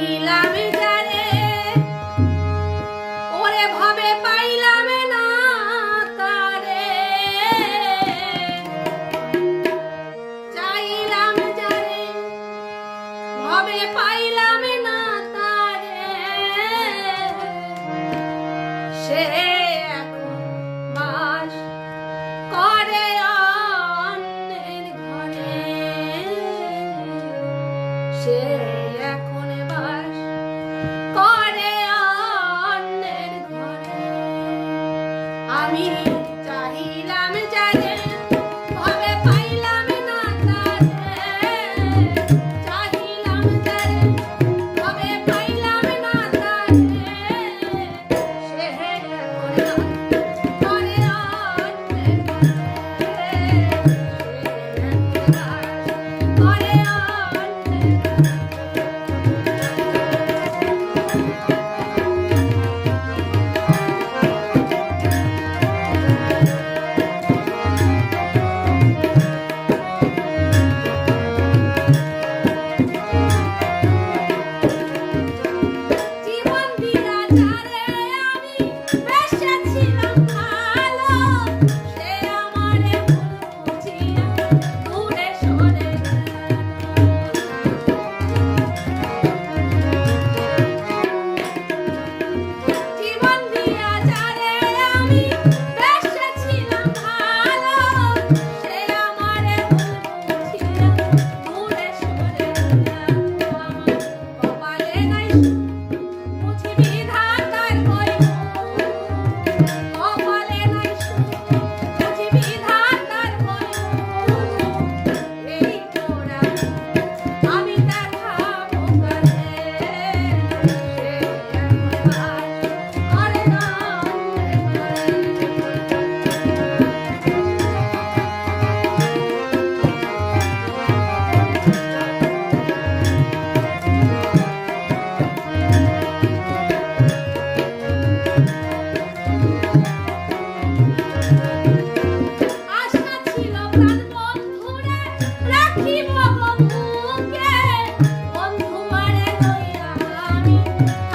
পাইলাম যারে ওরে ভাবে পাইলাম না তারে। চাইলাম যারে ভাবে পাইলাম Thank you.